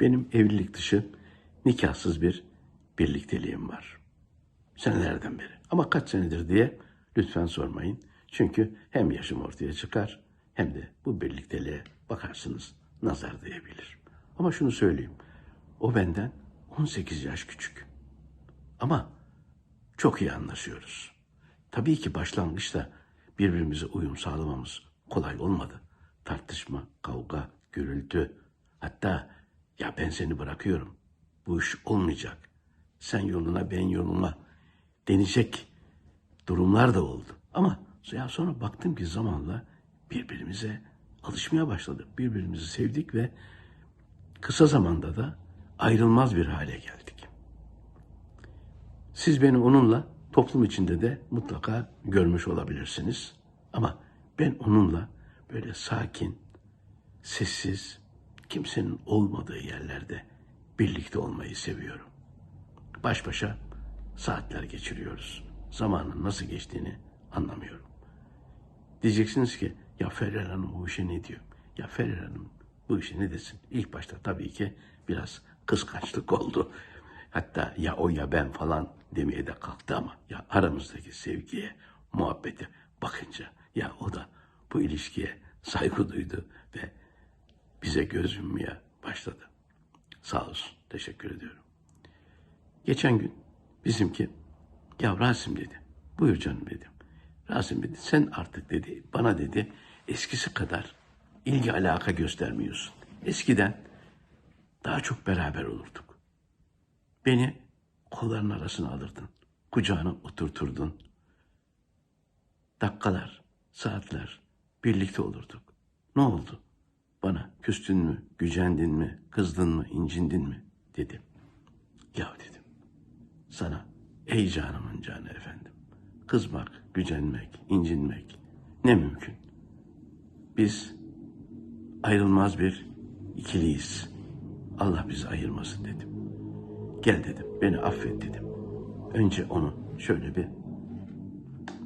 benim evlilik dışı nikahsız bir birlikteliğim var. Senelerden beri. Ama kaç senedir diye lütfen sormayın. Çünkü hem yaşım ortaya çıkar hem de bu birlikteliğe bakarsınız nazar diyebilir. Ama şunu söyleyeyim. O benden 18 yaş küçük. Ama çok iyi anlaşıyoruz. Tabii ki başlangıçta birbirimize uyum sağlamamız kolay olmadı. Tartışma, kavga, gürültü. Hatta ya ben seni bırakıyorum. Bu iş olmayacak. Sen yoluna ben yoluma denecek durumlar da oldu. Ama ya sonra baktım ki zamanla birbirimize alışmaya başladık. Birbirimizi sevdik ve kısa zamanda da ayrılmaz bir hale geldik. Siz beni onunla toplum içinde de mutlaka görmüş olabilirsiniz. Ama ben onunla böyle sakin, sessiz, kimsenin olmadığı yerlerde birlikte olmayı seviyorum. Baş başa saatler geçiriyoruz. Zamanın nasıl geçtiğini anlamıyorum. Diyeceksiniz ki ya Feryal Hanım bu işe ne diyor? Ya Feryal Hanım bu işe ne desin? İlk başta tabii ki biraz kıskançlık oldu. Hatta ya o ya ben falan demeye de kalktı ama ya aramızdaki sevgiye, muhabbete bakınca ya o da bu ilişkiye saygı duydu ve bize göz yummaya başladı. Sağ olsun, teşekkür ediyorum. Geçen gün bizimki ya Rasim dedi. Buyur canım dedim. Rasim dedi sen artık dedi bana dedi eskisi kadar ilgi alaka göstermiyorsun. Eskiden daha çok beraber olurduk. Beni kolların arasına alırdın. Kucağına oturturdun. Dakikalar, saatler birlikte olurduk. Ne oldu? Bana küstün mü, gücendin mi, kızdın mı, incindin mi dedim. Ya dedim. Sana ey canımın canı efendim. Kızmak, gücenmek, incinmek ne mümkün. Biz ayrılmaz bir ikiliyiz. Allah bizi ayırmasın dedim. Gel dedim, beni affet dedim. Önce onu şöyle bir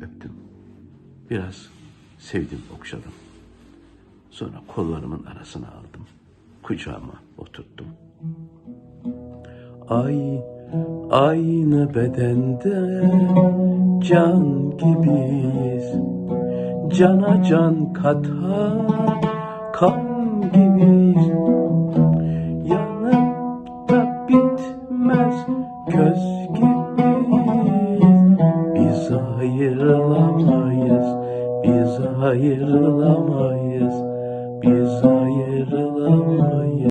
öptüm. Biraz sevdim, okşadım. Sonra kollarımın arasına aldım. Kucağıma oturttum. Ay aynı bedende can gibiyiz. Cana can katar kan gibiyiz. Yanımda bitmez göz gibiyiz. Biz ayrılamayız, biz ayrılamayız. Biz ayrılamayız.